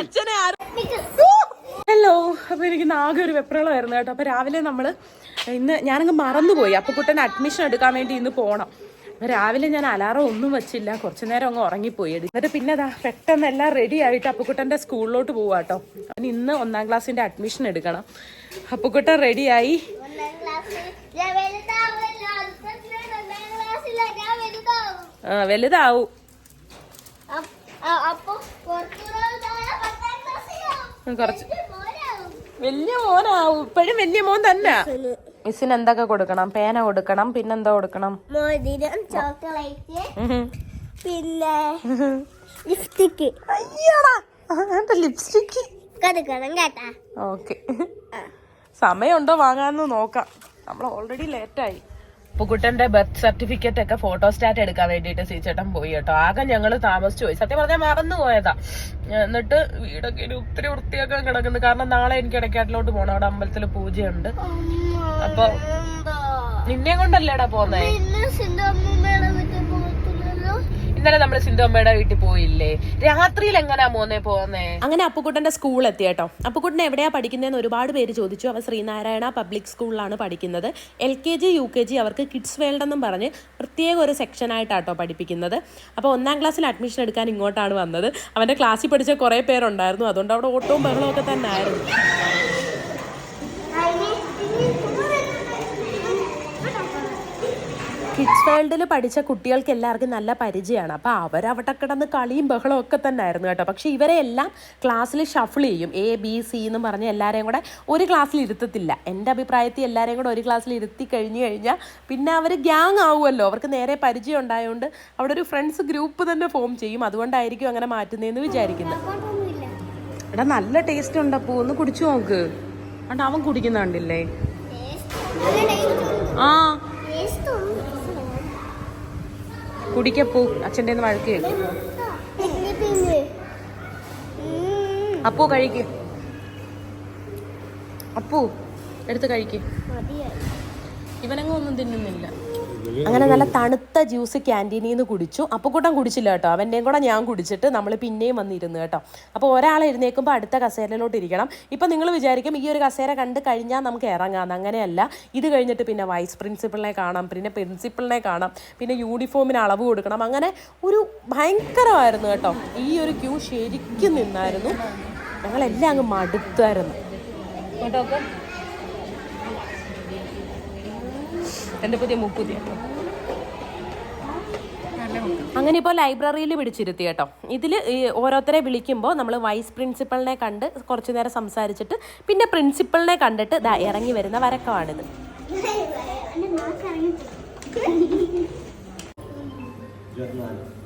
അച്ഛനെ ഹലോ അപ്പൊ എനിക്ക് ആകെ ഒരു വെപ്രളമായിരുന്നു കേട്ടോ. അപ്പൊ രാവിലെ നമ്മൾ ഇന്ന് ഞാനങ്ങ് മറന്നുപോയി. അപ്പൊ കുട്ടൻ അഡ്മിഷൻ എടുക്കാൻ വേണ്ടി ഇന്ന് പോണം. അപ്പൊ രാവിലെ ഞാൻ അലാറം ഒന്നും വെച്ചില്ല. കുറച്ചു നേരം അങ്ങ് ഉറങ്ങിപ്പോയി എന്നിട്ട് പിന്നെ അതാ പെട്ടെന്ന് എല്ലാം റെഡി ആയിട്ട് അപ്പുക്കുട്ടന്റെ സ്കൂളിലോട്ട് പോവാ കേട്ടോ. അവന് ഇന്ന് ഒന്നാം ക്ലാസ്സിന്റെ അഡ്മിഷൻ എടുക്കണം. അപ്പുക്കുട്ടൻ റെഡിയായി ഒന്നാം ക്ലാസ്സിൽ കുറച്ച്. വലിയ മോനാവും. ഇപ്പോഴും വലിയ മോൻ തന്നെ. മിസ്സിന്. എന്തൊക്കെ കൊടുക്കണം? പേന കൊടുക്കണം. പിന്നെന്താ കൊടുക്കണം? മോതിരം ചോക്ലേറ്റ് പിന്നെ ലിപ്സ്റ്റിക്. അയ്യടാ. ഓക്കെ. സമയമുണ്ടോ വാങ്ങാന്ന് നോക്കാം. നമ്മൾ ഓൾറെഡി ലേറ്റായി. പുക്കുട്ടന്റെ ബർത്ത് സർട്ടിഫിക്കറ്റ് ഒക്കെ ഫോട്ടോ സ്റ്റാറ്റ് എടുക്കാൻ വേണ്ടിയിട്ട് സീച്ചേട്ടൻ പോയി കേട്ടോ. ആകെ ഞങ്ങൾ താമസിച്ചു പോയി. സത്യം പറഞ്ഞാൽ മറന്നു പോയതാ എന്നിട്ട് വീടൊക്കെ ഇനി ഒത്തിരി വൃത്തിയൊക്കെ കിടക്കുന്നു. കാരണം നാളെ എനിക്ക് ഇടയ്ക്കാട്ടിലോട്ട് പോകണം അവിടെ അമ്പലത്തിൽ പൂജയുണ്ട്. അപ്പൊ നിന്നെ കൊണ്ടല്ലേടാ പോന്നേ പിന്നെ സിന്ധു അമ്മൂമ്മയുടെ വീട്ടിൽ പോകത്തില്ലല്ലോ ഇന്നലെ നമ്മൾ സിന്ധു അമ്മയുടെ വീട്ടിൽ പോയില്ലേ? രാത്രിയിൽ എങ്ങനെയാ മോനെ പോന്നേ? അങ്ങനെ അപ്പുക്കുട്ടന്റെ സ്കൂൾ എത്തിയട്ടോ അപ്പുക്കുട്ടൻ എവിടെയാ പഠിക്കുന്നതെന്ന് ഒരുപാട് പേര് ചോദിച്ചു. അവ ശ്രീനാരായണ പബ്ലിക് സ്കൂളിലാണ് പഠിക്കുന്നത്. L K G U K G അവർക്ക് കിഡ്സ് വേൾഡ് എന്നും പറഞ്ഞ് പ്രത്യേക ഒരു സെക്ഷൻ ആയിട്ടാട്ടോ പഠിപ്പിക്കുന്നത്. അപ്പോൾ ഒന്നാം ക്ലാസ്സിൽ അഡ്മിഷൻ എടുക്കാൻ ഇങ്ങോട്ടാണ് വന്നത്. അവന്റെ ക്ലാസ്സിൽ പഠിച്ച കുറേ പേരുണ്ടായിരുന്നു. അതുകൊണ്ട് അവിടെ ഓട്ടവും ബഹളവും ഒക്കെ തന്നെ ആയിരുന്നു. കിഡ്സ് വേൾഡിൽ പഠിച്ച കുട്ടികൾക്ക് എല്ലാവർക്കും നല്ല പരിചയമാണ്. അപ്പോൾ അവരവിടെ കിടന്ന് കളിയും ബഹളവും ഒക്കെ തന്നെ ആയിരുന്നു കേട്ടോ. പക്ഷേ ഇവരെ എല്ലാം ക്ലാസ്സിൽ ഷഫിൾ ചെയ്യും. എ ബി സി എന്ന് പറഞ്ഞ് എല്ലാവരെയും കൂടെ ഒരു ക്ലാസ്സിൽ ഇരുത്തത്തില്ല. എന്റെ അഭിപ്രായത്തിൽ എല്ലാവരെയും കൂടെ ഒരു ക്ലാസ്സിൽ ഇരുത്തി കഴിഞ്ഞ് കഴിഞ്ഞാൽ പിന്നെ അവർ ഗ്യാങ് ആവുമല്ലോ. അവർക്ക് നേരെ പരിചയം ഉണ്ടായതുകൊണ്ട് അവിടെ ഒരു ഫ്രണ്ട്സ് ഗ്രൂപ്പ് തന്നെ ഫോം ചെയ്യും. അതുകൊണ്ടായിരിക്കും അങ്ങനെ മാറ്റുന്നതെന്ന് വിചാരിക്കുന്നത് എടാ നല്ല ടേസ്റ്റ് ഉണ്ട് അപ്പോൾ ഒന്ന് കുടിച്ചു നോക്ക്. അവൻ കുടിക്കുന്ന കണ്ടില്ലേ? ആ. കുടിക്കപ്പൂ അച്ഛന്റെ വഴക്ക് കേൾക്കും അപ്പൂ കഴിക്ക്. അപ്പൂ. എടുത്ത് കഴിക്ക്. ഇവനങ്ങൊന്നും തിന്നുന്നില്ല. അങ്ങനെ നല്ല തണുത്ത ജ്യൂസ് ക്യാന്റീനിൽ നിന്ന് കുടിച്ചു. അപ്പക്കൂട്ടം കുടിച്ചില്ല കേട്ടോ. അവന്റെയും കൂടെ ഞാൻ കുടിച്ചിട്ട് നമ്മൾ പിന്നെയും വന്നിരുന്നു കേട്ടോ. അപ്പോൾ ഒരാൾ എഴുന്നേൽക്കുമ്പോൾ അടുത്ത കസേരയിലോട്ട് ഇരിക്കണം. ഇപ്പം നിങ്ങൾ വിചാരിക്കും ഈ ഒരു കസേര കണ്ട് കഴിഞ്ഞാൽ നമുക്ക് ഇറങ്ങാം അങ്ങനെയല്ല. ഇത് കഴിഞ്ഞിട്ട് പിന്നെ വൈസ് പ്രിൻസിപ്പളിനെ കാണാം. പിന്നെ പ്രിൻസിപ്പളിനെ കാണാം. പിന്നെ യൂണിഫോമിന് അളവ് കൊടുക്കണം. അങ്ങനെ ഒരു ഭയങ്കരമായിരുന്നു കേട്ടോ. ഈ ഒരു ക്യൂ ശരിക്കും നിന്നായിരുന്നു. ഞങ്ങളെല്ലാം അങ്ങ് മടുത്തായിരുന്നു. കേട്ടോ എന്റെ പുതിയ മുക്കുതി. അങ്ങനെ ഇപ്പോൾ ലൈബ്രറിയിൽ പിടിച്ചിരുത്തി കേട്ടോ. ഇതിൽ ഓരോരുത്തരെ വിളിക്കുമ്പോൾ നമ്മൾ വൈസ് പ്രിൻസിപ്പളിനെ കണ്ട് കുറച്ചു നേരം സംസാരിച്ചിട്ട് പിന്നെ പ്രിൻസിപ്പളിനെ കണ്ടിട്ട് ദാ ഇറങ്ങി വരുന്ന വരക്കമാണിത്.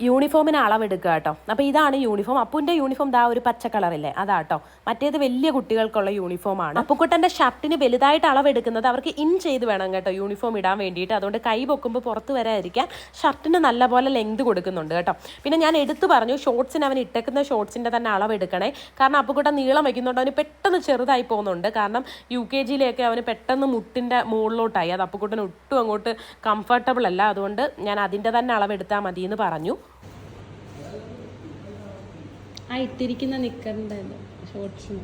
യൂണിഫോമിന് അളവെടുക്കുക കേട്ടോ. അപ്പോൾ ഇതാണ് യൂണിഫോം. അപ്പുവിന്റെ യൂണിഫോം ദാ ഒരു പച്ച കളറില്ലേ? അതാട്ടോ മറ്റേത് വലിയ കുട്ടികൾക്കുള്ള യൂണിഫോമാണ് അപ്പുക്കുട്ടന്റെ ഷർട്ടിന് വലുതായിട്ട് അളവെടുക്കുന്നത് അവർക്ക് ഇൻ ചെയ്ത് വേണം കേട്ടോ യൂണിഫോം ഇടാൻ വേണ്ടിയിട്ട്. അതുകൊണ്ട് കൈ പൊക്കുമ്പോൾ പുറത്ത് വരാതിരിക്കാൻ ഷർട്ടിന് നല്ലപോലെ ലെങ്ത് കൊടുക്കുന്നുണ്ട് കേട്ടോ. പിന്നെ ഞാൻ എടുത്തു പറഞ്ഞു ഷോർട്സിന് അവൻ ഇട്ടേക്കുന്ന ഷോർട്സിന്റെ തന്നെ അളവെടുക്കണേ. കാരണം അപ്പുക്കുട്ടൻ നീളം വയ്ക്കുന്നുണ്ട് അവന് പെട്ടെന്ന് ചെറുതായി പോകുന്നുണ്ട്. കാരണം യു കെ ജിയിലേക്ക് അവന് പെട്ടെന്ന് മുട്ടിന്റെ മുകളിലോട്ടായി. അത് അപ്പുക്കുട്ടൻ ഒട്ടും അങ്ങോട്ട് കംഫർട്ടബിൾ അല്ല. അതുകൊണ്ട് ഞാൻ അതിന്റെ തന്നെ അളവെടുത്താൽ മതി എന്ന് പറഞ്ഞു. ആ ഇട്ടിരിക്കുന്ന നിക്കറിന്റെ ഷോർട്സ്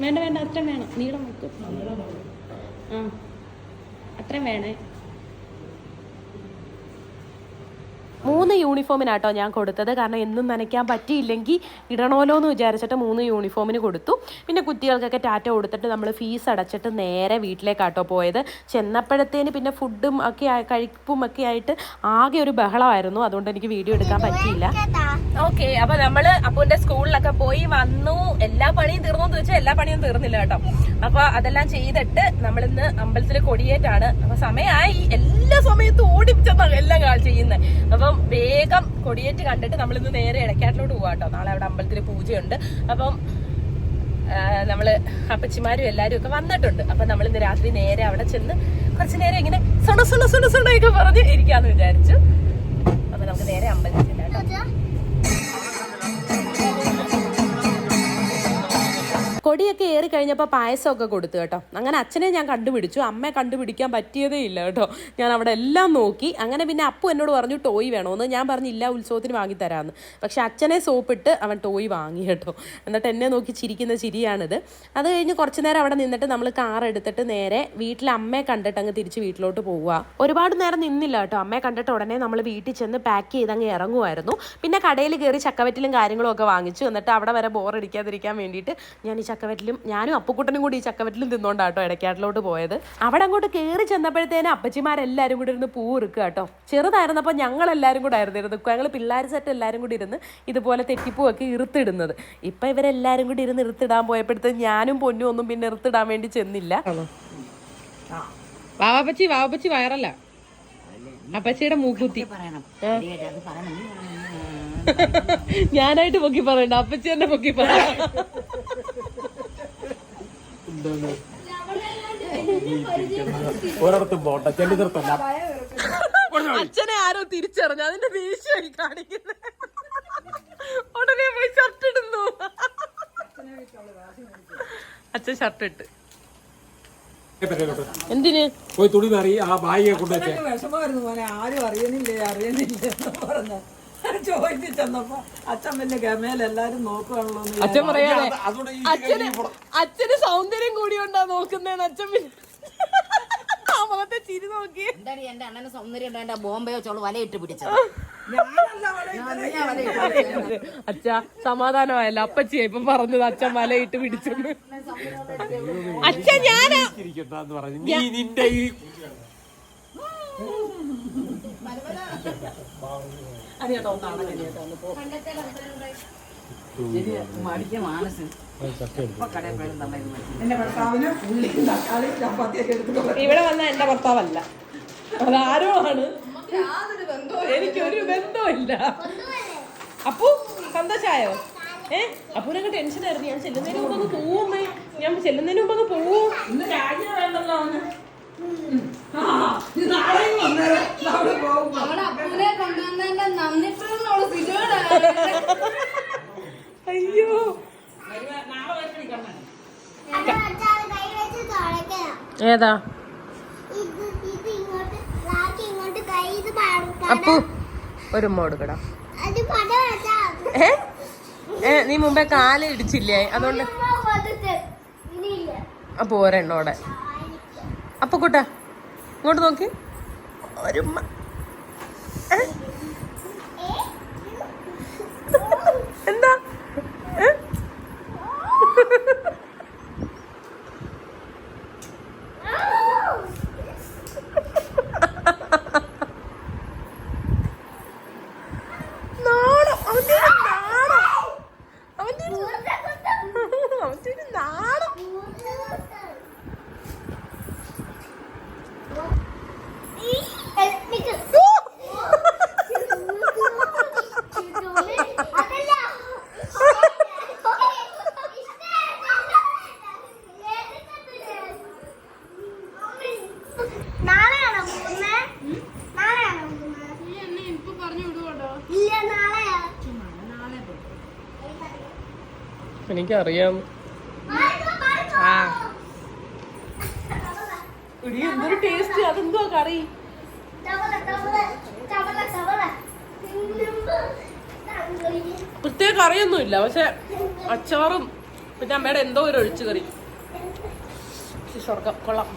വേണ്ട വേണ്ട അത്രയും വേണം. നീളം വെക്കും ആ അത്രയും വേണേ. മൂന്ന് യൂണിഫോമിനാട്ടോ ഞാൻ കൊടുത്തത്. കാരണം എന്നും നനയ്ക്കാൻ പറ്റിയില്ലെങ്കിൽ ഇടണമല്ലോ എന്ന് വിചാരിച്ചിട്ട് മൂന്ന് യൂണിഫോമിന് കൊടുത്തു. പിന്നെ കുട്ടികൾക്കൊക്കെ ടാറ്റ കൊടുത്തിട്ട് നമ്മൾ ഫീസ് അടച്ചിട്ട് നേരെ വീട്ടിലേക്കാട്ടോ പോയത്. ചെന്നപ്പോഴത്തേന് പിന്നെ ഫുഡും ഒക്കെ കഴിപ്പും ഒക്കെ ആയിട്ട് ആകെ ഒരു ബഹളമായിരുന്നു. അതുകൊണ്ട് എനിക്ക് വീഡിയോ എടുക്കാൻ പറ്റിയില്ല. ഓക്കെ അപ്പൊ നമ്മൾ അപ്പുവിന്റെ സ്കൂളിലൊക്കെ പോയി വന്നു. എല്ലാ പണിയും തീർന്നു എന്ന് വെച്ചാൽ എല്ലാ പണിയും തീർന്നില്ല കേട്ടോ. അപ്പൊ അതെല്ലാം ചെയ്തിട്ട് നമ്മളിന്ന് അമ്പലത്തിൽ കൊടിയേറ്റാണ്. അപ്പൊ സമയമായി എല്ലാ സമയത്തും ഓടിപ്പിച്ചെന്നാണ് എല്ലാം ചെയ്യുന്നത് അപ്പം വേഗം കൊടിയേറ്റ് കണ്ടിട്ട് നമ്മൾ ഇന്ന് നേരെ ഇടയ്ക്കാട്ടിലോട്ട് പോവാട്ടോ നാളെ അവിടെ അമ്പലത്തിൽ പൂജയുണ്ട്. അപ്പം നമ്മൾ അപ്പച്ചിമാരും എല്ലാരും ഒക്കെ വന്നിട്ടുണ്ട്. അപ്പൊ നമ്മൾ ഇന്ന് രാത്രി നേരെ അവിടെ ചെന്ന് കുറച്ച് നേരം ഇങ്ങനെ സുണ സുണ സുണ സുണയൊക്കെ പറഞ്ഞ് ഇരിക്കാന്ന് വിചാരിച്ചു. അപ്പൊ നമുക്ക് നേരെ അമ്പലത്തിൽ കേട്ടോ. ഏറി കഴിഞ്ഞപ്പോൾ പായസമൊക്കെ കൊടുത്തു കേട്ടോ. അങ്ങനെ അച്ഛനെ ഞാൻ കണ്ടുപിടിച്ചു. അമ്മയെ കണ്ടുപിടിക്കാൻ പറ്റിയതേ ഇല്ല കേട്ടോ. ഞാൻ അവിടെ എല്ലാം നോക്കി. അങ്ങനെ പിന്നെ അപ്പു എന്നോട് പറഞ്ഞു ടോയ് വേണമെന്ന് ഞാൻ പറഞ്ഞില്ല ഉത്സവത്തിന് വാങ്ങിത്തരാമെന്ന് പക്ഷെ അച്ഛനെ സോപ്പിട്ട് അവൻ ടോയ് വാങ്ങി കേട്ടോ. എന്നിട്ട് എന്നെ നോക്കി ചിരിക്കുന്ന ചിരിയാണിത്. അത് കഴിഞ്ഞ് കുറച്ച് നേരം അവിടെ നിന്നിട്ട് നമ്മൾ കാർ എടുത്തിട്ട് നേരെ വീട്ടിൽ അമ്മയെ കണ്ടിട്ട് അങ്ങ് തിരിച്ച് വീട്ടിലോട്ട് പോവുക. ഒരുപാട് നേരം നിന്നില്ല കേട്ടോ. അമ്മയെ കണ്ടിട്ട് ഉടനെ നമ്മൾ വീട്ടിൽ ചെന്ന് പാക്ക് ചെയ്ത് അങ്ങ് ഇറങ്ങുമായിരുന്നു. പിന്നെ കടയിൽ കയറി ചക്കവറ്റിലും കാര്യങ്ങളും ഒക്കെ വാങ്ങിച്ചു. എന്നിട്ട് അവിടെ വരെ ബോറടിക്കാതിരിക്കാൻ വേണ്ടിയിട്ട് ഞാൻ ഈ ചക്കവറ്റിലും ഞാനും അപ്പുക്കുട്ടനും കൂടി ഈ ചക്കവറ്റിലും തിന്നോണ്ടാട്ടോ ഇടയ്ക്കാട്ടിലോട്ട് പോയത്. അവിടെ അങ്ങോട്ട് കയറി ചെന്നപ്പോഴത്തേനും അപ്പച്ചിമാരെല്ലാവരും കൂടി ഇരുന്ന് പൂ ഇറുക്കുക കേട്ടോ. ചെറുതായിരുന്നപ്പോൾ ഞങ്ങൾ എല്ലാവരും കൂടെ ആയിരുന്നു ഇരുന്ന് ഞങ്ങൾ പിള്ളേർ സെറ്റ് എല്ലാവരും കൂടി ഇരുന്ന് ഇതുപോലെ തെറ്റിപ്പൂവൊക്കെ ഇറുത്തിടുന്നത്. ഇപ്പം ഇവരെല്ലാവരും കൂടി ഇരുന്ന് ഇറുത്തിടാൻ പോയപ്പോഴത്തേക്കും ഞാനും പൊന്നും ഒന്നും പിന്നെ ഇറുത്തിടാൻ വേണ്ടി ചെന്നില്ല. വാവാപ്പച്ചി വാവാപ്പച്ചി വയറല്ല. അപ്പച്ചിയുടെ മൂക്കുത്തി. പറയണം. അത് പറയണം. ഞാനായിട്ട് പൊക്കി പറയണ്ട. അപ്പച്ചി തന്നെ പൊക്കി പറയാം ഒരിടത്തും പോട്ടെ നിർത്തല്ല അച്ഛനെ ആരോ തിരിച്ചറിഞ്ഞു. അതിന്റെ ദേഷ്യമായി കാണിക്കുന്നത് ഉടനെ പോയി ഷർട്ട് ഇടുന്നു. അച്ഛൻ ഷർട്ട് ഇട്ട്. എന്തിന്? പോയി തുണി മാറി ആ ബായിയെ കൊണ്ടുവച്ചേ. എനിക്ക് വിഷമമായിരുന്നു മോനെ. ആരും അറിയുന്നില്ലേ അറിയുന്നില്ല പറഞ്ഞു. ചോദിച്ചു ചെന്നപ്പോ അച്ഛൻ ഗമയിൽ എല്ലാരും എന്ന് അച്ഛൻ പറയാതെ അച്ഛന് അച്ഛന് സൗന്ദര്യം കൂടിയോണ്ടാ നോക്കുന്നേന്ന് അച്ഛൻ ആ മുഖത്തെ ചിരി നോക്കി എന്താണ് എന്റെ അണ്ണന് സൗന്ദര്യം ഉണ്ടായ ബോംബെയോ ചോൾ വലയിട്ട് പിടിച്ചത്. അച്ഛ സമാധാനമായല്ല. അപ്പച്ചിയെ ഇപ്പൊ പറഞ്ഞത് അച്ഛൻ വലയിട്ട് പിടിച്ചെന്ന്. അച്ഛ ഞാനാ നിന്റെ ഈ അനിയേട്ടാ ഒന്നാണ് അനിയേട്ടാ ഒന്ന് പോ. ഇവിടെ വന്ന എന്റെ ഭർത്താവല്ല. അതാരോ ആണ് എനിക്കൊരു ബന്ധമില്ല അപ്പു സന്തോഷായോ? ഏ? അപ്പൂനൊക്കെ ടെൻഷനായിരുന്നു. ഞാൻ ചെല്ലുന്നതിന് മുമ്പ് അങ്ങ് പോവുമേ ഞാൻ ചെല്ലുന്നതിന് മുമ്പ് അങ്ങ് പോവും. അയ്യോ ഏതാ? അപ്പു ഒരു മോട് ഏ? നീ മുമ്പേ കാല ഇടിച്ചില്ലേ? അതുകൊണ്ട് അപ്പൊ ഒരെണ്ണോടെ അപ്പൊ കൂട്ടാ ഇങ്ങോട്ട് നോക്കി ഒരു ഉമ്മ. ഏ? എന്താ എനിക്കറിയാം. എന്തൊരു. പ്രത്യേക കറിയൊന്നും ഇല്ല പക്ഷെ അച്ചാറും പിന്നെ അമ്മയുടെ എന്തോ ഒരു ഒഴിച്ചു കറി. സ്വർഗം കൊള്ളാം.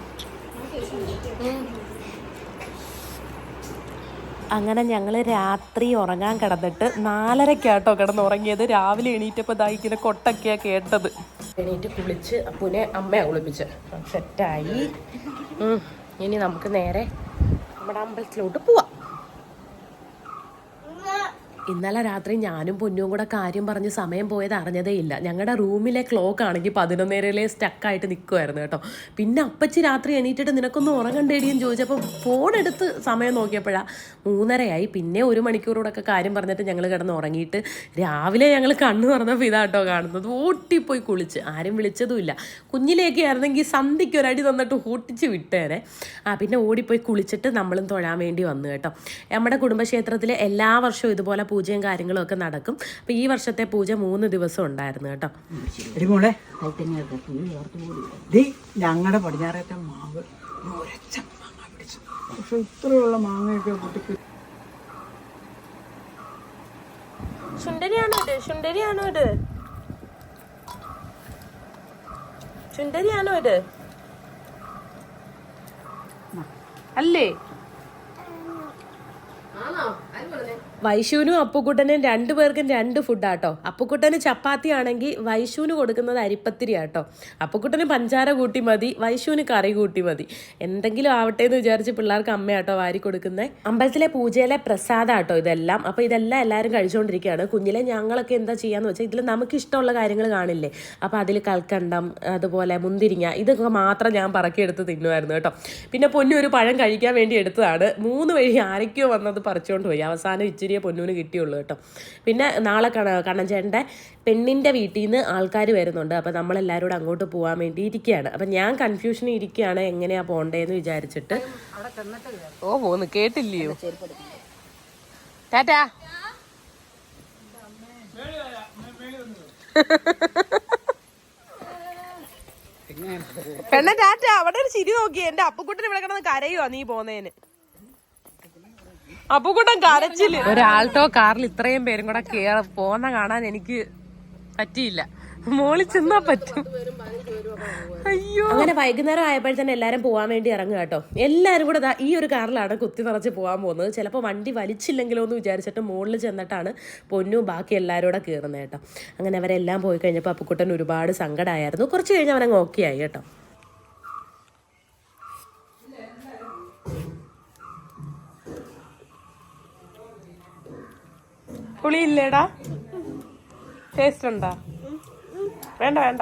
അങ്ങനെ ഞങ്ങൾ രാത്രി ഉറങ്ങാൻ കിടന്നിട്ട് നാലരക്കാട്ടോ കിടന്ന് ഉറങ്ങിയത് രാവിലെ എണീറ്റപ്പോൾ ദാഹിക്കുന്ന കൊട്ടൊക്കെയാണ് കേട്ടത്. എണീറ്റ് കുളിച്ച് അപ്പൂനെ അമ്മയെ കുളിപ്പിച്ച്. സെറ്റായി. ഇനി നമുക്ക് നേരെ നമ്മുടെ അമ്പലത്തിലോട്ട് പോവാം. ഇന്നലെ രാത്രി ഞാനും പൊന്നും കൂടെ കാര്യം പറഞ്ഞ് സമയം പോയത് അറിഞ്ഞതേ ഇല്ല. ഞങ്ങളുടെ റൂമിലെ ക്ലോക്ക് ആണെങ്കിൽ പതിനൊന്നരയിലെ സ്റ്റക്കായിട്ട് നിൽക്കുമായിരുന്നു കേട്ടോ. പിന്നെ അപ്പച്ചി രാത്രി എണീറ്റിട്ട് നിനക്കൊന്നും ഉറങ്ങണ്ടേടിയെന്ന് ചോദിച്ചപ്പോൾ ഫോൺ എടുത്ത് സമയം നോക്കിയപ്പോഴാണ് മൂന്നരയായി. പിന്നെ ഒരു മണിക്കൂറോടെ ഒക്കെ കാര്യം പറഞ്ഞിട്ട് ഞങ്ങൾ കിടന്ന് ഉറങ്ങിയിട്ട് രാവിലെ ഞങ്ങൾ കണ്ണു തുറന്നപ്പോൾ ഇതാട്ടോ കാണുന്നത്. ഓട്ടിപ്പോയി കുളിച്ച്. ആരും വിളിച്ചതുമില്ല കുഞ്ഞിലേക്ക് ആയിരുന്നെങ്കിൽ സന്ധിക്ക് ഒരടി തന്നിട്ട് ഓട്ടിച്ച് വിട്ടേനെ. ആ പിന്നെ ഓടിപ്പോയി കുളിച്ചിട്ട് നമ്മളും തൊഴാൻ വേണ്ടി വന്നു കേട്ടോ. നമ്മുടെ കുടുംബക്ഷേത്രത്തിൽ എല്ലാ വർഷവും ഇതുപോലെ പൂജയും കാര്യങ്ങളും ഒക്കെ നടക്കും. അപ്പോൾ ഈ വർഷത്തെ പൂജ മൂന്ന് ദിവസം ഉണ്ടായിരുന്നു കേട്ടോ. എടി മോളെ. ദേ ഞങ്ങളുടെ പടിഞ്ഞാറേറ്റ മാവ് പക്ഷെ ഇത്രയുള്ള മാങ്ങയൊക്കെ പൊട്ടിക്ക് ചുണ്ടരിയാണോ ഇത്? ചുണ്ടരിയാണോ ഇത്? ചുണ്ടരിയാണോ ഇത്? അല്ലേ? വൈശുവിനും അപ്പുക്കുട്ടനും രണ്ടുപേർക്കും രണ്ട് ഫുഡാട്ടോ അപ്പുക്കുട്ടന് ചപ്പാത്തി ആണെങ്കിൽ വൈശുവിന് കൊടുക്കുന്നത് അരിപ്പത്തിരി ആട്ടോ അപ്പുക്കുട്ടന് പഞ്ചാര കൂട്ടി മതി വൈശുവിന് കറി കൂട്ടി മതി. എന്തെങ്കിലും ആവട്ടെ എന്ന് വിചാരിച്ച് പിള്ളേർക്ക് അമ്മയാട്ടോ വാരി കൊടുക്കുന്നത് അമ്പലത്തിലെ പൂജയിലെ പ്രസാദാട്ടോ ഇതെല്ലാം. അപ്പോൾ ഇതെല്ലാം എല്ലാവരും കഴിച്ചുകൊണ്ടിരിക്കുകയാണ് കുഞ്ഞിലെ ഞങ്ങളൊക്കെ എന്താ ചെയ്യാന്ന് വെച്ചാൽ ഇതിൽ നമുക്ക് ഇഷ്ടമുള്ള കാര്യങ്ങൾ കാണില്ലേ? അപ്പോൾ അതിൽ കൽക്കണ്ടം അതുപോലെ മുന്തിരിങ്ങ ഇതൊക്കെ മാത്രം ഞാൻ പറക്കിയെടുത്ത് തിന്നുമായിരുന്നു കേട്ടോ. പിന്നെ പൊന്നു ഒരു പഴം കഴിക്കാൻ വേണ്ടി എടുത്തതാണ്. മൂന്ന് വഴി ആരൊക്കെയോ വന്നത് പറിച്ചുകൊണ്ട് പോയി. അവസാനം ഇച്ചിരിയെ പൊന്നൂന് കിട്ടിയുള്ളൂ കേട്ടോ. പിന്നെ നാളെ കണ കണ്ണഞ്ചേട്ടന്റെ പെണ്ണിന്റെ വീട്ടിൽ നിന്ന് ആൾക്കാർ വരുന്നുണ്ട്. അപ്പോൾ നമ്മളെല്ലാവരും കൂടെ അങ്ങോട്ട് പോകാൻ വേണ്ടി ഇരിക്കുകയാണ് അപ്പം ഞാൻ കൺഫ്യൂഷൻ ഇരിക്കുകയാണ് എങ്ങനെയാണ് പോണ്ടേന്ന് വിചാരിച്ചിട്ട്. ഓ പോന്ന്. കേട്ടില്ലയോ? ടാറ്റാ. പെണ്ണ ടാറ്റ അവിടെ ഒരു ചിരി നോക്കി. എന്റെ അപ്പുക്കുട്ടൻ ഇവിടെ കിടന്ന് കരയുവാ നീ പോന്നേന് അപ്പുക്കുട്ടൻ കരച്ചിൽ. ഒരാൾട്ടോ കാറിൽ ഇത്രയും പേരും കൂടെ കേറ പോന്ന കാണാൻ എനിക്ക് പറ്റിയില്ല. മോളി ചെന്നാ പറ്റും. അയ്യോ. അങ്ങനെ വൈകുന്നേരം ആയപ്പോഴത്തന്നെ എല്ലാരും പോവാൻ വേണ്ടി ഇറങ്ങുക കേട്ടോ. എല്ലാരും കൂടെ ഈ ഒരു കാറിലാണ് കുത്തി നിറച്ച് പോകാൻ പോകുന്നത്. ചിലപ്പോൾ വണ്ടി വലിച്ചില്ലെങ്കിലോ എന്ന് വിചാരിച്ചിട്ട് മുകളിൽ ചെന്നിട്ടാണ് പൊന്നും ബാക്കി എല്ലാവരും കൂടെ കയറുന്നത് കേട്ടോ. അങ്ങനെ അവരെല്ലാം പോയി കഴിഞ്ഞപ്പോൾ അപ്പുക്കുട്ടൻ ഒരുപാട് സങ്കടമായിരുന്നു കുറച്ച് കഴിഞ്ഞ് അവനങ്ങ് ഓക്കെ ആയി കേട്ടോ. പുളിയില്ലേടാ? ടേസ്റ്റ് ഉണ്ടോ വേണ്ട വേണ്ട.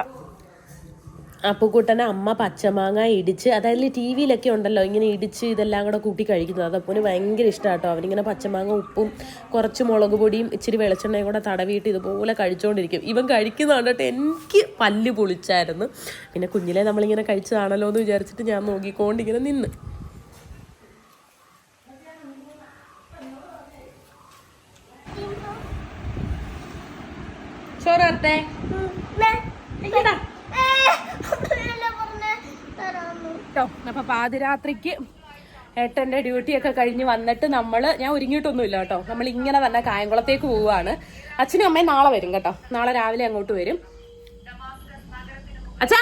അപ്പുക്കുട്ടനെ അമ്മ പച്ചമാങ്ങ ഇടിച്ച് അതായത് ടി വിയിലൊക്കെ ഉണ്ടല്ലോ ഇങ്ങനെ ഇടിച്ച് ഇതെല്ലാം കൂടെ കൂട്ടി കഴിക്കുന്നത്. അതപ്പോന് ഭയങ്കര ഇഷ്ടമാട്ടോ കേട്ടോ അവനിങ്ങനെ പച്ചമാങ്ങ ഉപ്പും കുറച്ച് മുളക് പൊടിയും ഇച്ചിരി വെളിച്ചെണ്ണയും കൂടെ തടവിയിട്ട് ഇതുപോലെ കഴിച്ചുകൊണ്ടിരിക്കും ഇവൻ കഴിക്കുന്ന കണ്ടിട്ട് എനിക്ക് പല്ല് പൊളിച്ചായിരുന്നു. പിന്നെ കുഞ്ഞിലെ നമ്മളിങ്ങനെ കഴിച്ചതാണല്ലോ എന്ന് വിചാരിച്ചിട്ട് ഞാൻ നോക്കിക്കൊണ്ടിങ്ങനെ നിന്ന്. തരാന്ന്. കേട്ടോ അപ്പൊ പാതിരാത്രിക്ക് ഏട്ടന്റെ ഡ്യൂട്ടി ഒക്കെ കഴിഞ്ഞ് വന്നിട്ട് നമ്മൾ ഞാൻ ഒരുങ്ങിയിട്ടൊന്നുമില്ല കേട്ടോ. നമ്മൾ ഇങ്ങനെ തന്നെ കായംകുളത്തേക്ക് പോവുകയാണ്. അച്ഛനും അമ്മയും നാളെ വരും കേട്ടോ. നാളെ രാവിലെ അങ്ങോട്ട് വരും. അച്ഛാ!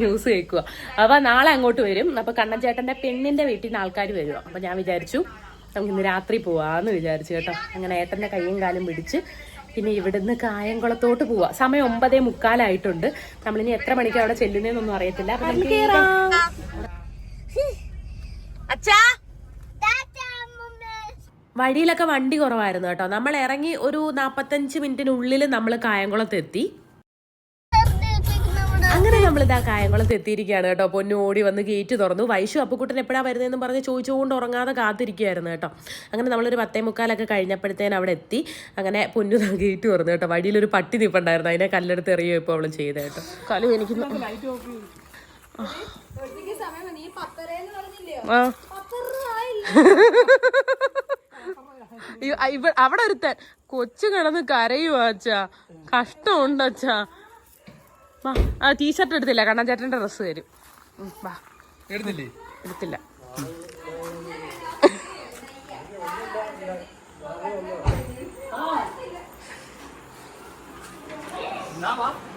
ന്യൂസ് കേൾക്കുക. അപ്പൊ നാളെ അങ്ങോട്ട് വരും. അപ്പൊ കണ്ണൻ ചേട്ടന്റെ പെണ്ണിന്റെ വീട്ടിൽ നിന്ന് ആൾക്കാർ വരും അപ്പൊ ഞാൻ വിചാരിച്ചു നമുക്ക് ഇന്ന് രാത്രി പോവാന്ന് വിചാരിച്ചു കേട്ടോ. അങ്ങനെ ഏട്ടന്റെ കൈയും കാലും പിടിച്ച് പിന്നെ ഇവിടുന്ന് കായംകുളത്തോട്ട് പോവാ. സമയം ഒമ്പതേ മുക്കാലായിട്ടുണ്ട്. നമ്മളിനി എത്ര മണിക്ക് അവിടെ ചെല്ലുന്നതെന്നൊന്നും അറിയത്തില്ല. അപ്പൊ നമുക്ക് അച്ഛാ ടാറ്റാ അമ്മൂമ്മേ വഴിയിലൊക്കെ വണ്ടി കുറവായിരുന്നു കേട്ടോ. നമ്മൾ ഇറങ്ങി ഒരു നാപ്പത്തഞ്ച് മിനിറ്റിനുള്ളിൽ നമ്മൾ കായംകുളത്ത് എത്തി ഇതാ കായംകുളത്ത് എത്തിയിരിക്കുകയാണ് കേട്ടോ. പൊന്നു ഓടി വന്ന് ഗേറ്റ് തുറന്നു. വൈശു അപ്പുക്കുട്ടൻ എപ്പോഴാണ് വരുന്നതെന്ന് പറഞ്ഞ് ചോദിച്ചുകൊണ്ട് ഉറങ്ങാതെ കാത്തിരിക്കുകയായിരുന്നു കേട്ടോ. അങ്ങനെ നമ്മളൊരു പത്തേ മുക്കാലൊക്കെ കഴിഞ്ഞപ്പോഴത്തേന് അവിടെ എത്തി. അങ്ങനെ പൊന്നു ഗേറ്റ് തുറന്നു കേട്ടോ. വഴിയിലൊരു പട്ടി നിപ്പുണ്ടായിരുന്നു. അതിനെ കല്ലെടുത്ത് എറിയോ ഇപ്പോൾ അവളും ചെയ്ത കേട്ടോ. കലു എനിക്ക് ആ. അവിടെ ഒരുത്തൻ. കൊച്ചു കിടന്ന് കരയുവാ അച്ഛാ. കഷ്ടമുണ്ട് അച്ഛാ. വാ ആ ടീഷർട്ട് എടുത്തില്ല കണ്ണൻ ചേട്ടന്റെ ഡ്രസ്സ് തരും. വാ. എടുത്തില്ലേ? എടുത്തില്ല.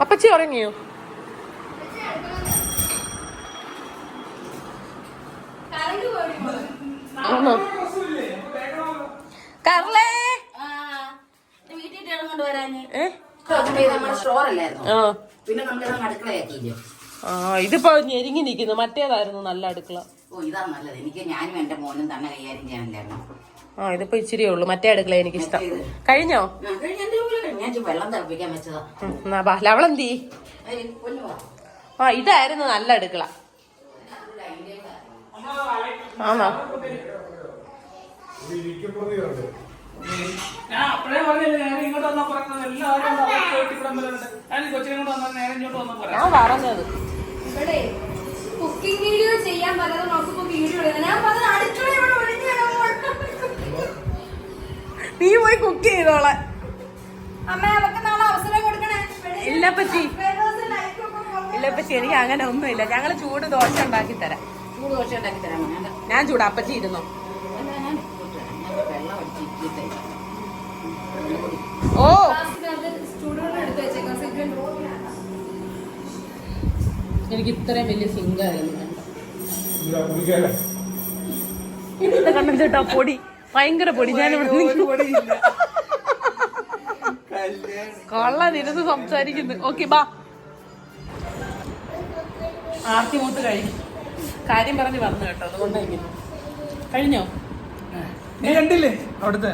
അപ്പച്ചി ഉറങ്ങിയോ? കറലേ വീട്ടിൽ കൊണ്ടുവരാന് ഏ? പിന്നെ നമ്മൾ അടുക്കളയാക്കിയില്ലേ ആ ഇതിപ്പോ ഞെരുങ്ങി നിൽക്കുന്നു മറ്റേതായിരുന്നു നല്ല അടുക്കള. ഓ ഇതാ നല്ലത്. എനിക്ക് ഞാനും എന്റെ മോനും തന്നെ കൈകാര്യം ചെയ്യാനില്ലായിരുന്നു. ആ ഇതിപ്പോ ഇച്ചിരി ഉള്ളൂ. മറ്റേ അടുക്കള എനിക്ക് ഇഷ്ടം. കഴിഞ്ഞോ? വെള്ളം തിളപ്പിക്കാൻ വെച്ചതാ. ലവളെന്തി. ആ ഇതായിരുന്നു നല്ല അടുക്കള. ആണോ? ഞാൻ അപ്പഴേ പറഞ്ഞില്ല ഞാൻ ഇങ്ങോട്ട് വന്നാ എല്ലാവരും ഞാൻ കൊച്ചിനെ കൊണ്ട് വന്നാൽ നേരെ ഇങ്ങോട്ട് വന്നാൽ പറയാം ഞാൻ പറഞ്ഞത്. ഇവിടെ കുക്കിംഗ് വീഡിയോ ചെയ്യാൻ പറഞ്ഞത് നോക്കുമ്പോ വീഡിയോ ഞാൻ പറഞ്ഞത് അടുക്കള ഇവിടെ ഒഴിഞ്ഞു കിടക്കുമ്പോൾ ചെയ്തോളെ. അമ്മ അവർക്ക് നാളെ അവസരം കൊടുക്കണേ. ഇല്ല പറ്റി ഇല്ല പറ്റി എനിക്ക് അങ്ങനെ ഒന്നുമില്ല. ഞങ്ങൾ ചൂട് ദോശ ഉണ്ടാക്കി തരാം. ചൂട് ദോശ ഉണ്ടാക്കി തരാം ഞാൻ ഞാൻ ചൂട്. അപ്പച്ചി ഇരുന്നോ അല്ല, ഞാൻ ഞാൻ വെള്ളം അടിച്ചിട്ട് ഓ ചൂടുവെള്ളം എടുത്ത് വെച്ചേക്കാം സിഗ്നൽ എനിക്ക് ഇത്രയും വലിയ സിംഗായിരുന്നു കണ്ടം ചേട്ടാ പൊടി. ഭയങ്കര പൊടി. ഞാൻ ഇവിടെ കൊള്ളാതിരുന്ന് സംസാരിക്കുന്നു. ഓക്കെ ബാ. ആർത്തി മൂത്ത് കഴിഞ്ഞു കാര്യം പറഞ്ഞ് വന്നു കേട്ടോ അതുകൊണ്ടായിരിക്കുന്നു കഴിഞ്ഞോ? നീ കണ്ടില്ലേ? അവിടുത്തെ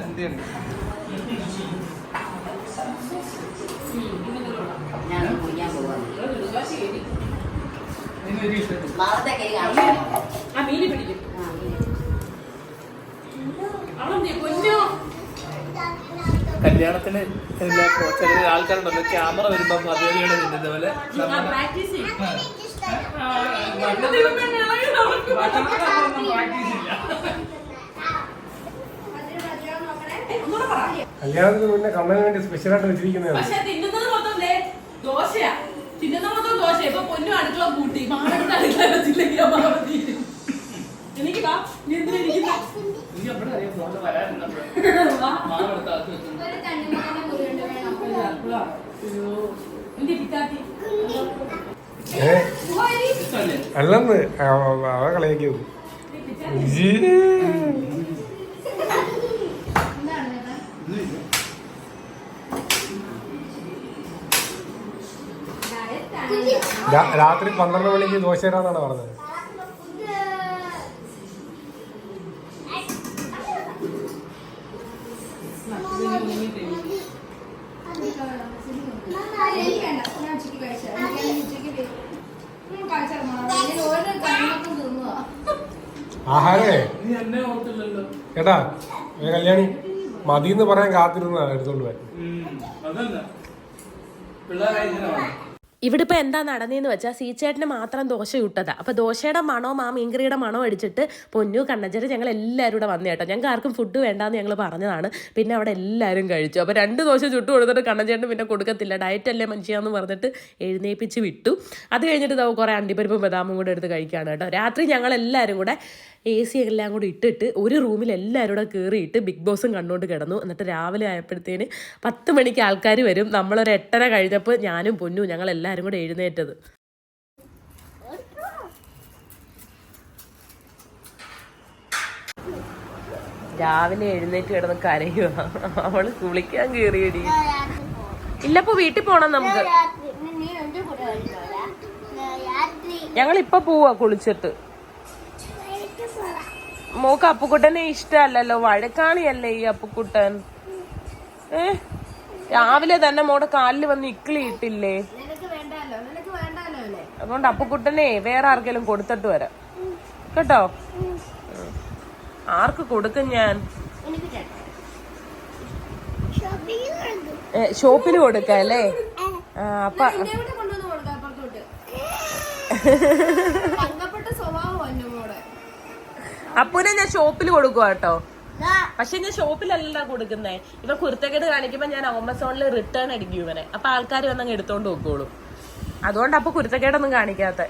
ആ മീനി പിടിക്കും കല്യാണത്തിന് എല്ലാ ചില ആൾക്കാരുണ്ടല്ലോ ക്യാമറ വരുമ്പോ മതിയാണ് നിന്നത് പോലെ. കല്യാണത്തിന് മുന്നേ കമ്മലിന് വേണ്ടി സ്പെഷ്യലായിട്ട് വെച്ചിരിക്കുന്നതാണ്. ദോശയാ. തിന്നുന്നത് ദോശ ഇപ്പൊ പൊന്നു അടുക്കള കൂട്ടി. മാറടുത്ത് അടുക്കള വെച്ചില്ലെങ്കിൽ അമ്മ അവിടെ തീരും. എനിക്ക് വാ നീ എന്തിനാ ഇരിക്കുന്നെ? എനിക്ക് അപ്പോഴും. അറിയാം ഫോണിൽ വരാനുണ്ട് രാത്രി പന്ത്രണ്ട് മണിക്ക് ദോശ തരാന്നാണ് പറഞ്ഞത്. ആഹാരേ എന്നെ കല്യാണി മതിന്ന് പറയാൻ കാത്തിരുന്നാണ് എടുത്തോണ്ട് പോയി. പിള്ളേരായി ഇവിടെ ഇപ്പൊ എന്താ നടന്നതെന്ന് വെച്ചാൽ സീച്ചേട്ടന് മാത്രം ദോശ ഇട്ടതാ അപ്പൊ ദോശയുടെ മണവും ആ മീൻകറിയുടെ മണവും അടിച്ചിട്ട് പൊന്നു കണ്ണഞ്ചേരി ഞങ്ങൾ എല്ലാവരും കൂടെ വന്നു കേട്ടോ. ഞങ്ങൾക്ക് ആർക്കും ഫുഡ് വേണ്ടാന്ന് ഞങ്ങൾ പറഞ്ഞതാണ്. പിന്നെ അവിടെ എല്ലാവരും കഴിച്ചു. അപ്പോൾ രണ്ട് ദോശ ചുട്ടു കൊടുത്തിട്ട് കണ്ണഞ്ചേട്ടന് പിന്നെ കൊടുക്കത്തില്ല. ഡയറ്റ് അല്ലേ മനുഷ്യാന്ന് പറഞ്ഞിട്ട് എഴുന്നേപ്പിച്ച് വിട്ടു. അത് കഴിഞ്ഞിട്ട് കുറേ അണ്ടിപ്പരിപ്പും ബദാമും കൂടെ എടുത്ത് കഴിക്കുകയാണ് കേട്ടോ. രാത്രി ഞങ്ങൾ എല്ലാവരും കൂടെ എ സി എല്ലാം കൂടി ഇട്ടിട്ട് ഒരു റൂമിൽ എല്ലാവരും കൂടെ കയറിയിട്ട് ബിഗ് ബോസും കണ്ടുകൊണ്ട് കിടന്നു. എന്നിട്ട് രാവിലെ ആയപ്പോഴത്തേന് പത്ത് മണിക്ക് ആൾക്കാർ വരും. നമ്മളൊരു എട്ടര കഴിഞ്ഞപ്പോൾ ഞാനും പൊന്നു ഞങ്ങൾ എല്ലാവരും കൂടെ എഴുന്നേറ്റത്. രാവിലെ എഴുന്നേറ്റ് കിടന്ന് കരയുക അവൾ കുളിക്കാൻ കയറിയടി ഇല്ലപ്പോ വീട്ടിൽ പോണം നമുക്ക്. ഞങ്ങൾ ഇപ്പൊ പോവാ കുളിച്ചിട്ട്. മോക്ക് അപ്പുക്കുട്ടനെ ഇഷ്ടമല്ലല്ലോ. വഴക്കാണിയല്ലേ ഈ അപ്പുക്കുട്ടൻ. ഏ? രാവിലെ തന്നെ മോടെ കാലിൽ വന്ന് ഇക്കിളി ഇട്ടില്ലേ? അതുകൊണ്ട് അപ്പുക്കുട്ടനെ വേറെ ആർക്കെങ്കിലും കൊടുത്തിട്ട് വരാം. കേട്ടോ? ആർക്ക് കൊടുക്കും ഞാൻ? ഷോപ്പിൽ കൊടുക്ക അല്ലേ? അപ്പ അപ്പുനെ ഞാൻ ഷോപ്പിൽ കൊടുക്കുക കേട്ടോ. പക്ഷെ ഞാൻ ഷോപ്പിലല്ല കൊടുക്കുന്നേ. ഇവ കുരുത്തക്കേട് കാണിക്കുമ്പോ ഞാൻ ആമസോണിൽ റിട്ടേൺ അടിക്കും ഇവനെ. അപ്പൊ ആൾക്കാർ വന്നങ്ങ് എടുത്തോണ്ട് പോയിക്കോളും അതുകൊണ്ട് അപ്പൊ കുരുത്തക്കേടൊന്നും കാണിക്കാത്ത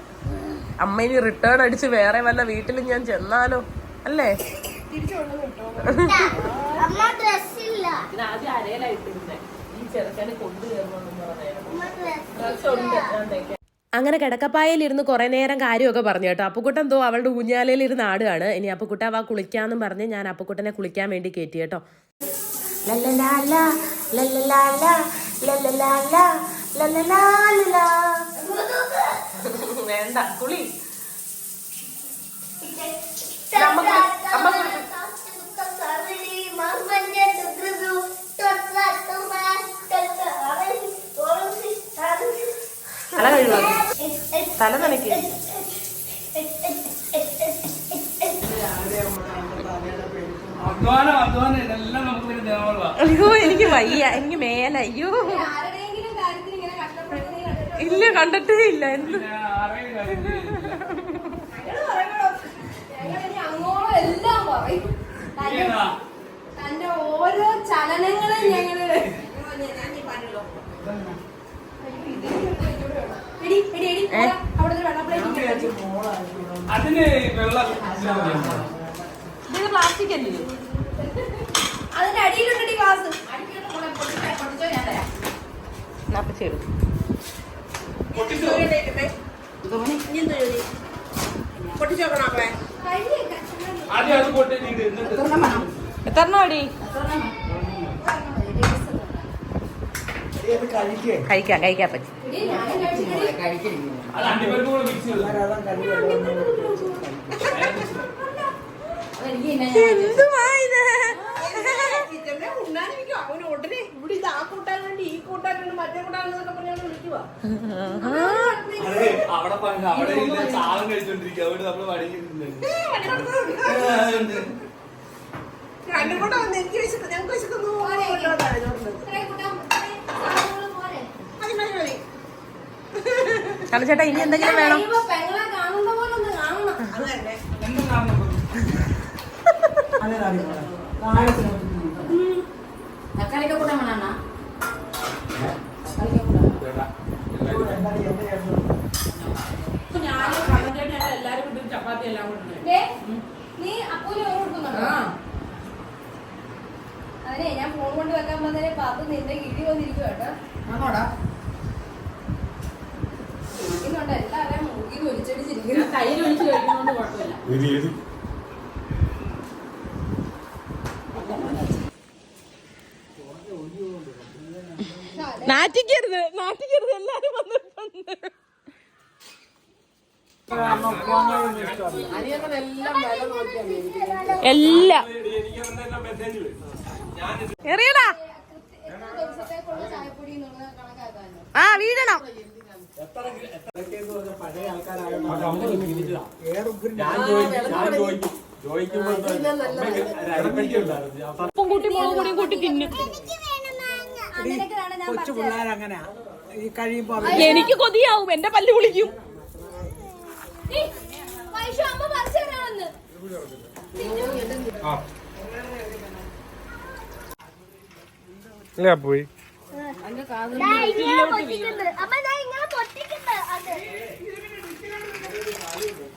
അമ്മ ഇനി റിട്ടേൺ അടിച്ച് വേറെ വല്ല വീട്ടിൽ ഞാൻ ചെന്നാലോ അല്ലേ അങ്ങനെ കിടക്കപ്പായയിലിരുന്ന് കുറേ നേരം കാര്യമൊക്കെ പറഞ്ഞു കേട്ടോ അപ്പുക്കുട്ടൻ എന്തോ അവളുടെ ഊഞ്ഞാലയിലിരുന്ന് ആടുകയാണ് ഇനി അപ്പുക്കുട്ട വാ കുളിക്കാന്നും പറഞ്ഞ് ഞാൻ അപ്പുക്കുട്ടനെ കുളിക്കാൻ വേണ്ടി കയറ്റി കേട്ടോ വേണ്ട കുളി. തല കഴുകാം. തല നനയ്ക്ക്. അയ്യോ എനിക്ക് വയ്യ എനിക്ക് മേല. അയ്യോ ആരുടെയെങ്കിലും കാര്യത്തിന് ഇങ്ങനെ കഷ്ടപ്പെടുന്നത് കണ്ടിട്ട് ഇല്ല കണ്ടിട്ടേ ഇല്ല. എന്ത്? അതിന്റെ ഓരോ ചലനങ്ങളും ഞങ്ങൾ. അതിന് വെള്ളം ഇത് പ്ലാസ്റ്റിക് അല്ലേ അതിന്റെ അടിയിലുണ്ടടി ഗ്ലാസ് അടിയിലുള്ള മോളെ പൊട്ടിച്ചോ, പൊട്ടിച്ചോ ഞാൻ തരാം. നാപ്പത്തി എടുക്കും കഴിക്കാം കഴിക്കാൻ പറ്റും അത് പൊട്ടിട്ട് കഴിക്കാം കഴിക്കാൻ പറ്റി ആ ഈ അതെ അവിടെ പണ്ട് അവിടെ ഇരുന്ന് ചാളം കഴിച്ചോണ്ടിരിക്കുക അവിടെ നമ്മൾ വടിക്കുന്നുണ്ട് ഇത്രയും കൂട്ടാൻ ഇത്രയും സാധനങ്ങൾ പോരെ? ചേട്ടാ ഇനി എന്തെങ്കിലും വേണം? കാണുന്ന പോലെ ഒന്ന് കാണണം. എന്തും കാണുന്നു ചപ്പാത്തി എല്ലാം വേണോ നീ അപ്പൂന് കൊടുക്കുന്നുണ്ടോ അതിനെ ഞാൻ ഫോൺ കൊണ്ട് വെക്കാൻ വന്നതിനെ പാത്തു നിന്റെ കിഴി വന്നിരിക്കും കേട്ടോ എല്ലാവരെയും മുക്കി ഒലിച്ചടിച്ചിരിക്കുന്നു തൈര് ഒഴിച്ച് കഴിക്കുന്നോണ്ട് കുഴപ്പമില്ല നാറ്റിക്കരുത് നാറ്റിക്കരുത് എല്ലാരും വന്നിട്ടുണ്ട് എല്ലാം എറിയടാ എത്ര ദിവസത്തേക്കുള്ള ചായപ്പൊടി എന്നുള്ളത് കണക്കാക്കാനോ ആ വീടണം ഉപ്പും കൂട്ടി മുളകും കൂടി കൂട്ടി തിന്നും കൊച്ചു പിള്ളേരങ്ങനെ. ഈ കഴിയുമ്പോ എനിക്ക് കൊതിയാവും. എന്റെ പല്ല് കുളിക്കും ഏയ്, വൈഷു അമ്മ പറിച്ചു തരാമെന്ന് ആ ഇല്ല പോയി.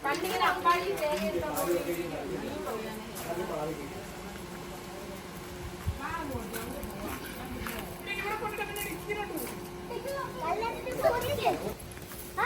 പണ്ടിങ്ങനെ അമ്പാടി തേങ്ങ കല്ലെടുത്ത് പൊട്ടിക്ക്. ആ,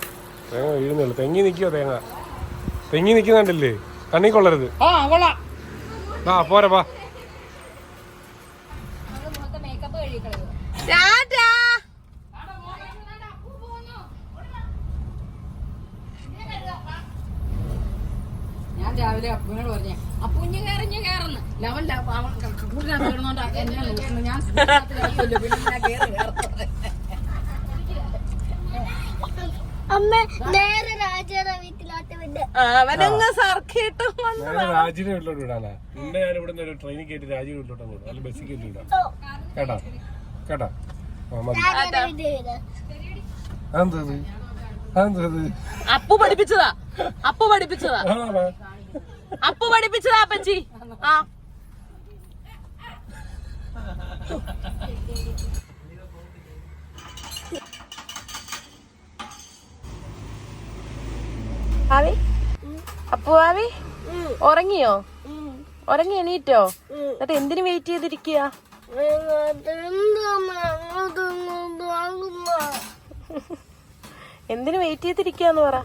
തേങ്ങ വീഴുന്നുള്ളു തെങ്ങി നിൽക്കുവോ തേങ്ങ? തെങ്ങി നിൽക്കുന്നുണ്ടല്ലേ? കണ്ണി കൊള്ളരുത്. ആ പോരെ വാ. മേക്കപ്പ് കഴിക്കളയോ ഞാൻ രാവിലെ അപ്പുവിനോട് പറഞ്ഞു അപ്പുഞ്ഞ് കയറിഞ്ഞ് കയറുന്നു ലവൻ കൂടിനകത്ത് കിടന്നോണ്ടാ എന്നെ നോക്കുന്നു ഞാൻ കേറി കഴിയുമല്ലോ, പിന്നെ ഞാൻ കയറി കയറത്തത്. അമ്മ നേരെ രാജയുടെ വീട്ടിലോട്ട് വിട്ട് അവനങ്ങ് സർക്കിട്ട് രാജിനെ വീട്ടിലോട്ട് വിടാനാ. ഇന്ന് ഞാൻ ഇവിടുന്ന് ഒരു ട്രെയിനിൽ കയറ്റി രാജിനെ വീട്ടിലോട്ട് വിടും അല്ല ബസ്സിൽ കയറ്റി വിടാം. കേട്ടാ? കേട്ടാ? രാജയുടെ അപ്പു പഠിപ്പിച്ചതാ. അപ്പു പഠിപ്പിച്ചതാ. അപ്പു പഠിപ്പിച്ചതാ അപ്പച്ചി. ആ. ആവി അപ്പു ആവി ഉറങ്ങിയോ? ഉറങ്ങി എണീറ്റോ? എന്നിട്ട് എന്തിനു വെയിറ്റ് ചെയ്തിരിക്കുക എന്തിനു വെയിറ്റ് ചെയ്തിരിക്കാന്ന് പറ.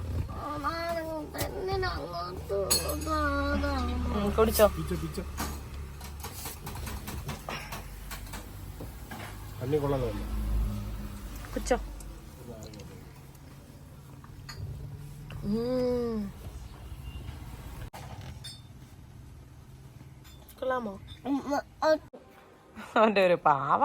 കുടിച്ചോ. കുടിച്ചോ. അവന്റെ ഒരു പാവ